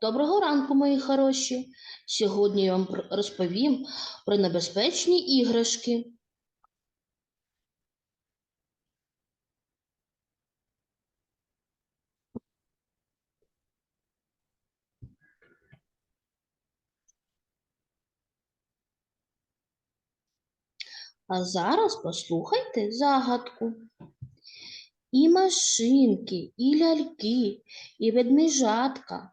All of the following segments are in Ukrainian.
Доброго ранку, мої хороші. Сьогодні я вам розповім про небезпечні іграшки. А зараз послухайте загадку. І машинки, і ляльки, і ведмежатка,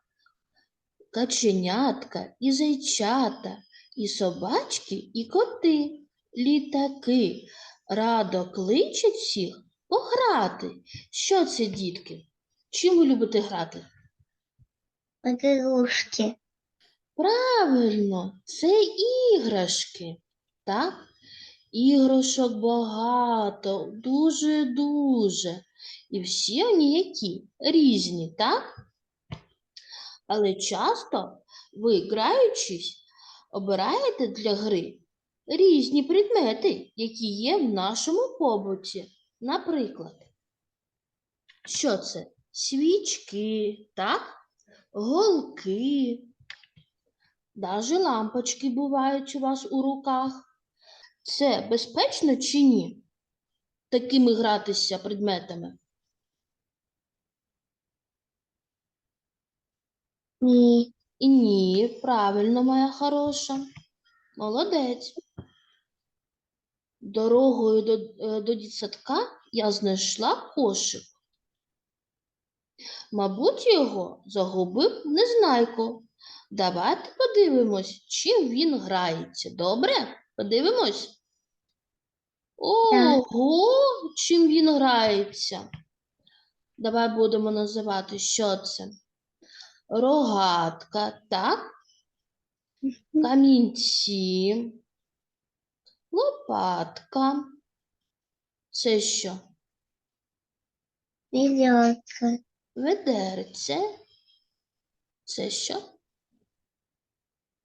каченятка, і зайчата, і собачки, і коти, літаки. Радо кличуть всіх пограти. Що це, дітки? Чим ви любите грати? Игрушки. Правильно, це іграшки. Так? Іграшок багато, дуже-дуже. І всі вони які? Різні, так? Але часто ви, граючись, обираєте для гри різні предмети, які є в нашому побуті. Наприклад, що це? Свічки, так? Голки, Даже лампочки бувають у вас у руках. Це безпечно чи ні? Такими гратися предметами? Ні. І ні, правильно, моя хороша. Молодець. Дорогою до, е, до дитсадка я знайшла кошик. Мабуть, його загубив незнайко. Давайте подивимось, чим він грається. Добре? Подивимось. Ого, чим він грається. Давай будемо називати, що це. Рогатка, так? Камінці, лопатка. Це що? Везётка. Ведерце. Це що?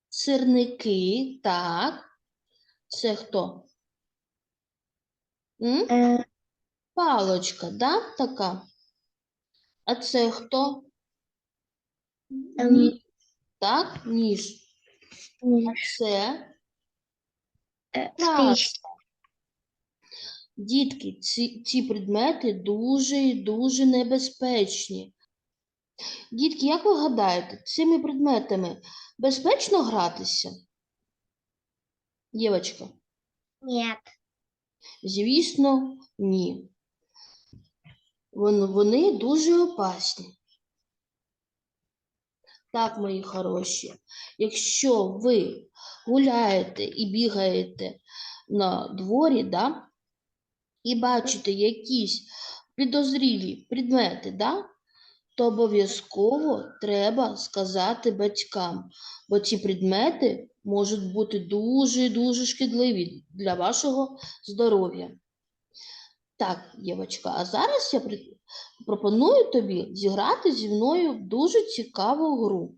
Сирники, так. Це хто? М? Э, Палочка, да, така? А це хто? Ніж. Так, ніж. ніж. Це Э, Дітки, ці, ці предмети дуже і дуже небезпечні. Дітки, як ви гадаєте, цими предметами безпечно гратися? Євочка, Нет. звісно, ні. Вони дуже опасні. Так, мої хороші, якщо ви гуляєте і бігаєте на дворі, да, і бачите якісь підозрілі предмети, да, то обов'язково треба сказати батькам, бо ці предмети можуть бути дуже дуже шкідливі для вашого здоров'я. Так, Євочка, а зараз я пропоную тобі зіграти зі мною в дуже цікаву гру.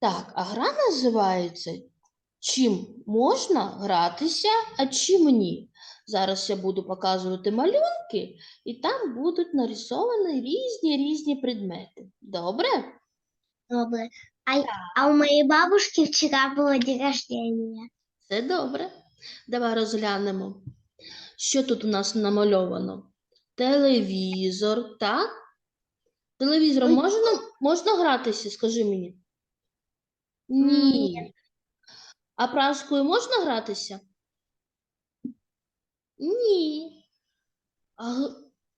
Так, а гра називається Чим можна гратися, а чим ні. Зараз я буду показувати малюнки, і там будуть нарисовані різні різні предмети. Добре? Добре. А, а у моей бабушки вчера было день рождения. Це добре. Давай розглянемо. Що тут у нас намальовано? Телевізор, так? Телевізором можна, можна гратися, скажи мені? Ні. А праскою можна гратися? Ні. А,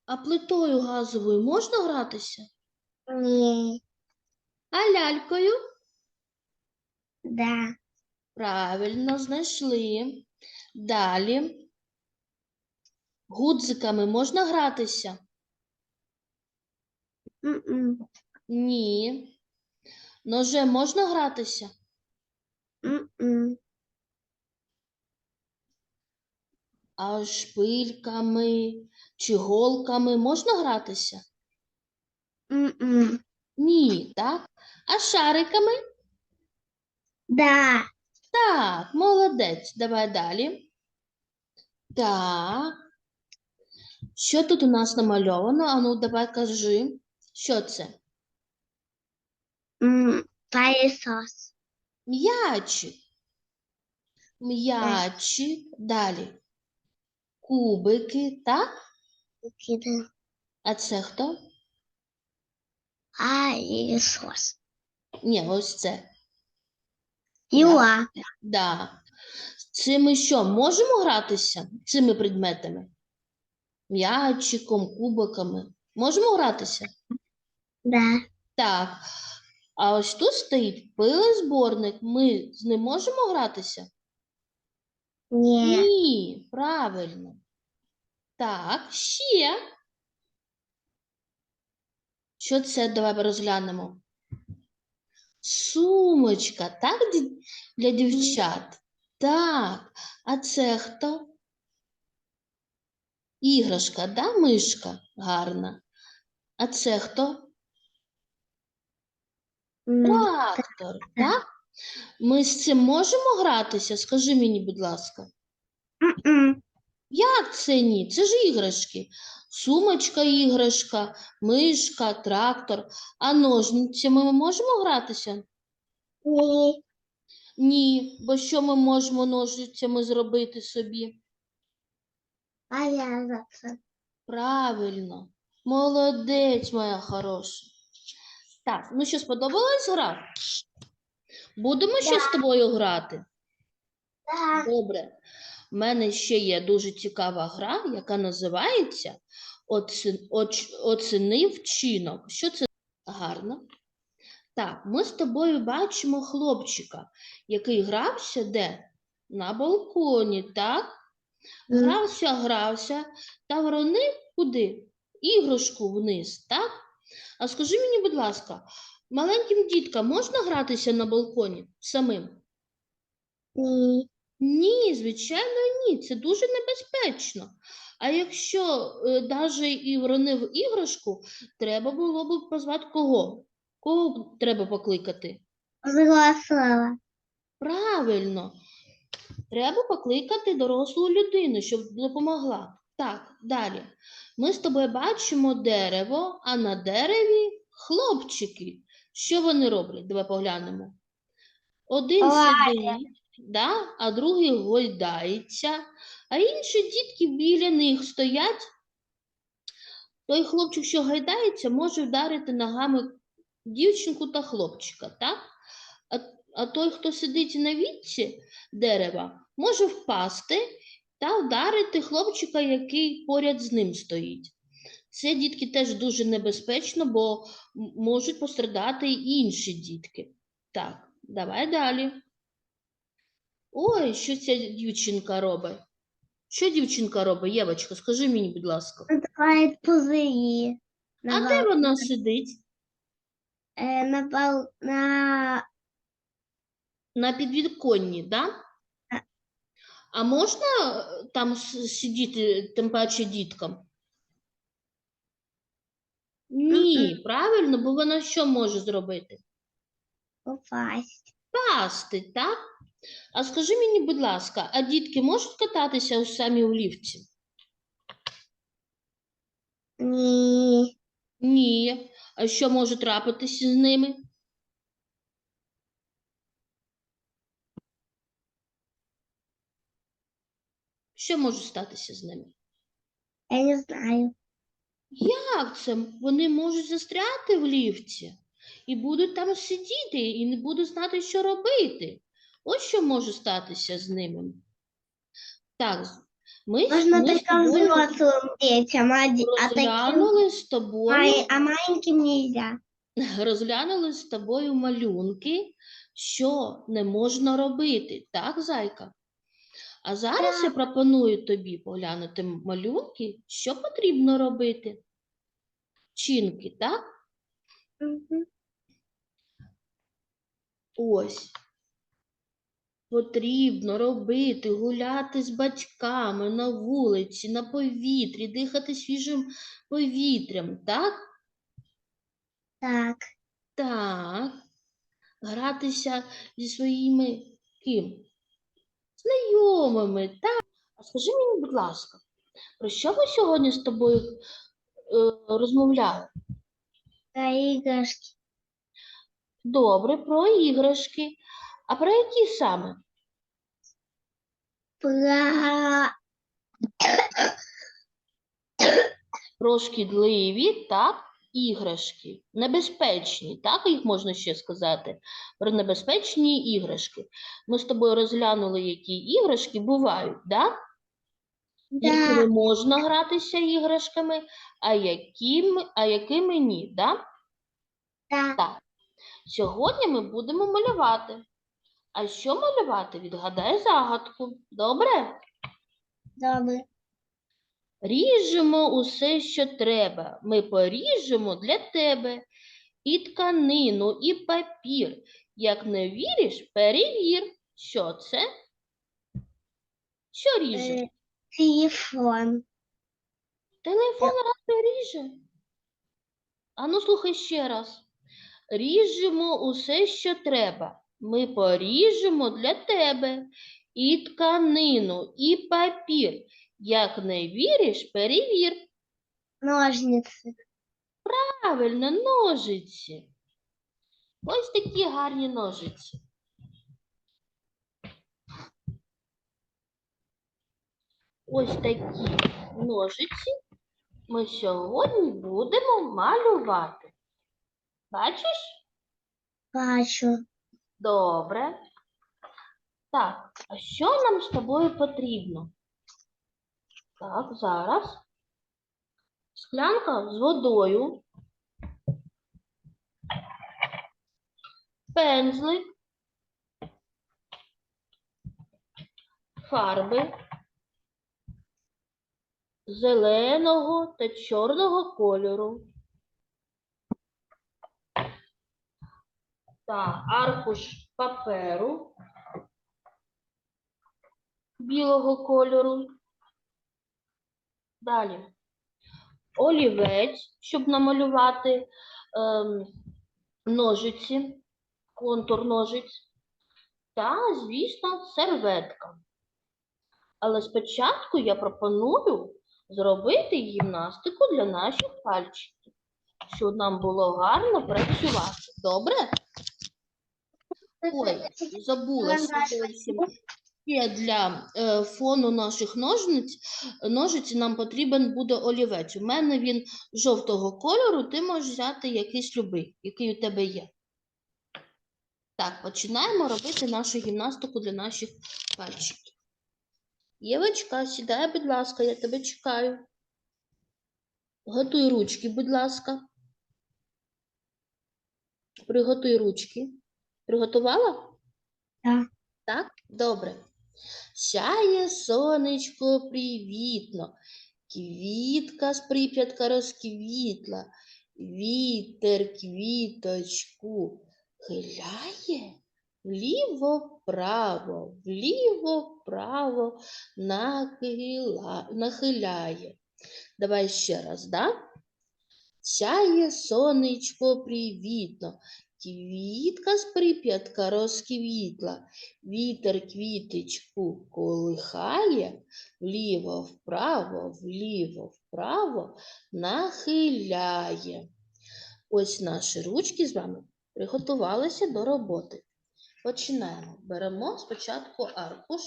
а плитою газовою можна гратися? Не. А лялькою? Да. Правильно, знайшли. Далі. Гудзиками можна гратися? М-м. Ні. Ножем можна гратися? М-м. А шпильками чи голками можна гратися? М-м. Ні, так? А шариками? Да. Так, молодець. Давай далі. Так. Що тут у нас намальовано? Ану, давай кажи. Що це? М, Пылесос. М'ячик. М'ячик. Далі. Кубики, так? Кида. А це хто? Пылесос. Ні, ось це. Юла. Да. Цими що, можемо гратися цими предметами? М'ячиком, кубиками. Можемо гратися? Да. Так. А ось тут стоїть пилозборник. Ми з ним можемо гратися? Не. Ні, правильно. Так, ще. Що це? Давай розглянемо. Сумочка, так, для дівчат? Так. А це хто? Іграшка, да, мишка? Гарна. А це хто? Трактор, так? Ми з цим можемо гратися? Скажи мені, будь ласка. Як це ні? Це ж іграшки. Сумочка іграшка, мишка, трактор. А ножницями ми можемо гратися? Не. Ні, бо що ми можемо ножницями зробити собі? Повязаться. Правильно. Молодець, моя хороша. Так, ну що, сподобалась гра? Будемо ще з тобою грати? Да. Добре. У мене ще є дуже цікава гра, яка називається «Оци- оч- Оцени вчинок. Що це гарно? Так, ми з тобою бачимо хлопчика, який грався де? На балконі, так? Грався, грався та вронив куди? Іграшку вниз, так? А скажи мені, будь ласка, маленьким діткам можна гратися на балконі самим? Ні, звичайно, ні. Це дуже небезпечно. А якщо е, даже і вронив іграшку, треба було б позвати кого? Кого треба покликати? Взрослого. Правильно. Треба покликати дорослу людину, щоб допомогла. Так, далі. Ми з тобою бачимо дерево, а на дереві хлопчики. Що вони роблять? Давай поглянемо. Один сидить, да? а другий гойдається, а інші дітки біля них стоять. Той хлопчик, що гайдається, може вдарити ногами дівчинку та хлопчика, так? А, той, хто сидить на вітці дерева, може впасти та вдарити хлопчика, який поряд з ним стоїть. Це дітки теж дуже небезпечно, бо можуть пострадати й інші дітки. Так, давай далі. Ой, що ця дівчинка робить? Що дівчинка робить, Євочка, скажи мені, будь ласка. Надувает пузыри. На, А де вона сидить? э, на, бал- на На підвіконні, да? А можна е, там сидіти, тим паче діткам? Ні, правильно, бо вона що може зробити? упасть. Пасти, так? А скажи мені, будь ласка, а дітки можуть кататися у самі у ліфті? Не. Ні. А що може трапитися з ними? Що може статися з ними? Я не знаю. Як це? Вони можуть застряти в ліфті і будуть там сидіти і не будуть знати, що робити. Ось що може статися з ними. Так, ми, Можно ми тобою взрослым детям, а, де- а таким розглянули з тобою, май- а маленьким нельзя. розглянули з тобою малюнки, що не можна робити. Так, зайка? А зараз я пропоную тобі поглянути малюнки, що потрібно робити. Чинки, так? Мгм. Ось. Потрібно робити, гуляти з батьками на вулиці, на повітрі, дихати свіжим повітрям, так? Так. Так. Гратися зі своїми ким? Знайомими, так. А скажи мені, будь ласка, про що ми сьогодні з тобою е, розмовляли? Про игрушки. Добре, про іграшки. А про які саме? Про Про шкідливі, так, іграшки. Небезпечні, так їх можна ще сказати. Про небезпечні іграшки. Ми з тобою розглянули, які іграшки бувають, да? якими да, можна гратися іграшками, а якими, а якими ні, да? да, Сьогодні ми будемо малювати. А що малювати? Відгадай загадку. Добре? добре. Ріжемо усе, що треба. Ми поріжемо для тебе і тканину, і папір. Як не віриш, перевір, що це? Що ріже? Е, Телефон. Телефон разве ріже? Ану, слухай ще раз. Ріжемо усе, що треба. Ми поріжемо для тебе і тканину, і папір. Як не віриш, перевір. Ножниці. Правильно, ножиці. Ось такі гарні ножиці. Ось такі ножиці ми сьогодні будемо малювати. Бачиш? Бачу. Добре. Так, а що нам з тобою потрібно? Так, зараз. Склянка з водою. Пензлик. Фарби. Зеленого та чорного кольору. та аркуш паперу білого кольору. Далі олівець, щоб намалювати ем, ножиці, контур ножиць. Та, звісно, серветка. Але спочатку я пропоную зробити гімнастику для наших пальчиків, щоб нам було гарно працювати. Добре? Ой, забулася зовсім. Ще для е, фону наших ножниць, ножиці нам потрібен буде олівець. У мене він жовтого кольору, ти можеш взяти якийсь любий, який у тебе є. Так, починаємо робити нашу гімнастику для наших пальчиків. Євочка, сідай, будь ласка, я тебе чекаю. Готуй ручки, будь ласка. Приготуй ручки. Приготувала? Так. Так? Добре. Сяє сонечко привітно, квітка з прип'ятка розквітла, вітер квіточку хиляє вліво-вправо нахила, нахиляє. Давай ще раз, да? Сяє сонечко привітно, квітка з прип'ятка розквітла, вітер квіточку колихає, вліво-вправо, вліво-вправо нахиляє. Ось наші ручки з вами приготувалися до роботи. Починаємо. Беремо спочатку аркуш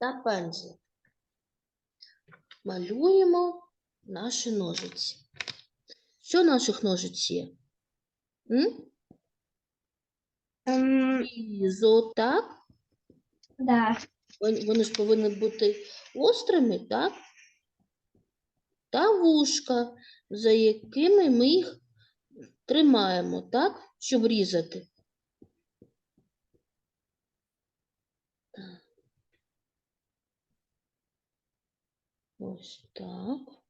та пензлик. Малюємо наші ножиці. Що наших ножиць є? М? Ем, так? да. Вон- Вони ж повинні бути острими, так? Та вушка, за якими ми їх тримаємо, так? Щоб різати. Так. Ось так.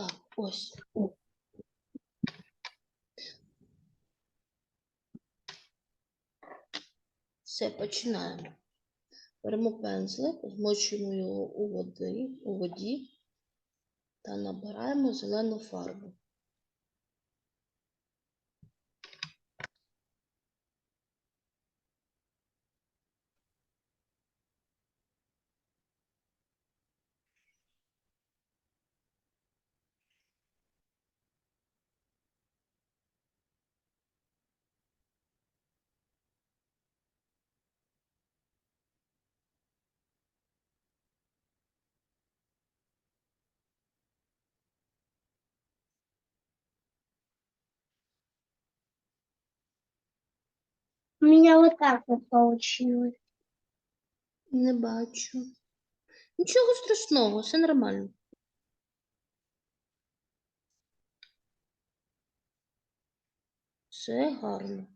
Так, ось. Все, починаємо. Беремо пензлик, змочуємо його у воді, у воді та набираємо зелену фарбу. Меня вот так вот получилось. Не бачу. Нічого страшного, все нормально. Все гарно.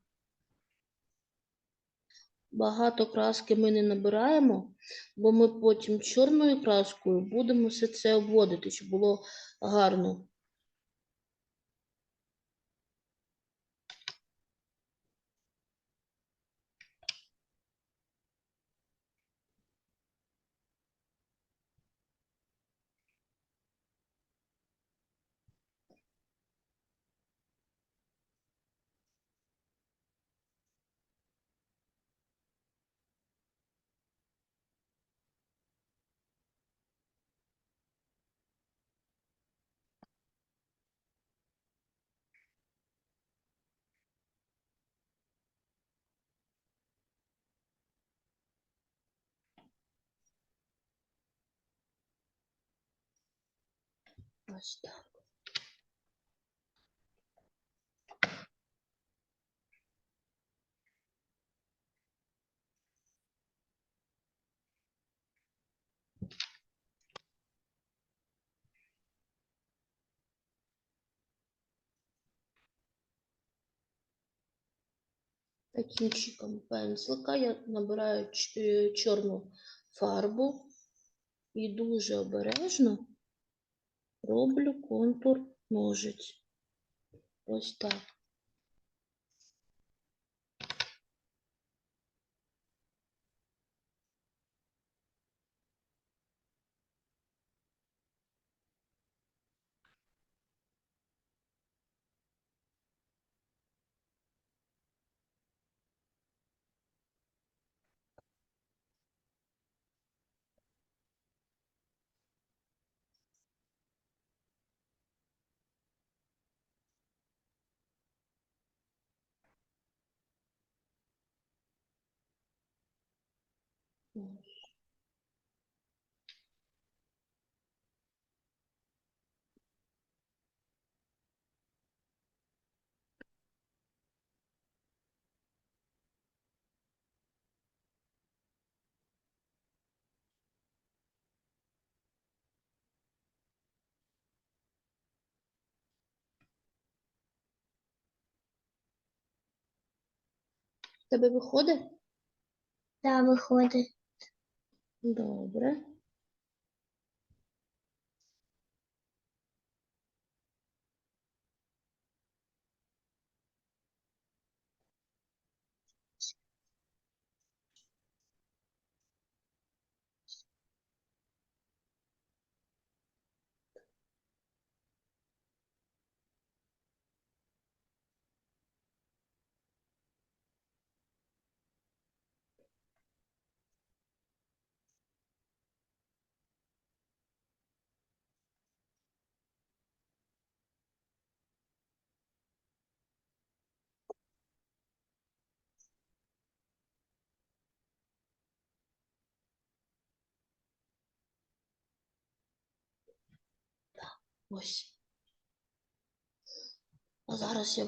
Багато краски ми не набираємо, бо ми потім чорною краскою будемо все це обводити, щоб було гарно. Ось так. Таким чиком пензлика я набираю е, чорну фарбу і дуже обережно роблю контур ножиць. Ось так. Тебе виходить? Да, выходит. Добре. Ось. А зараз я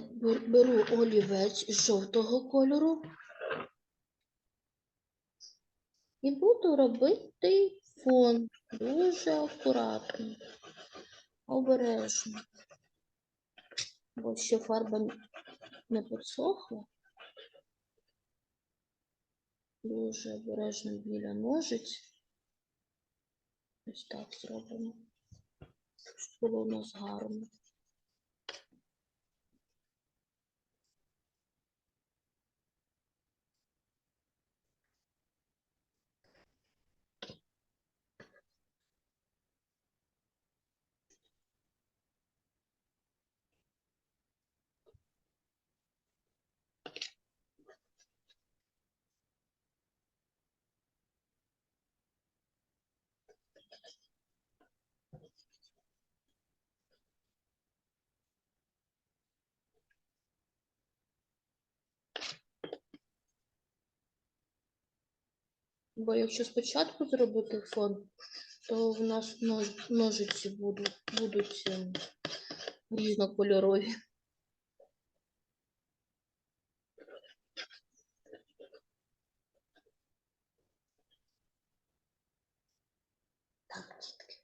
беру олівець жовтого кольору і буду робити фон дуже акуратно, обережно. Бо ще фарба не підсохла. Дуже обережно біля ножиць. Ось так зробимо. Було у нас гарно. Бо якщо спочатку зробити фон, то в нас ножиці будуть, будуть ем, різнокольорові. Так, дітки.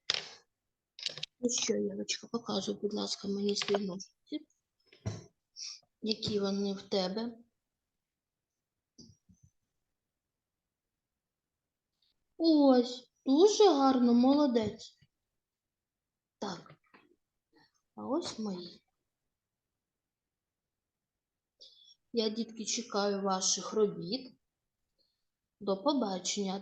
Ну що, Євочка, показуй, будь ласка, мені свої ножиці. Які вони в тебе? Ось, дуже гарно, молодець. Так. А ось мої. Я, дітки, чекаю ваших робіт. До побачення.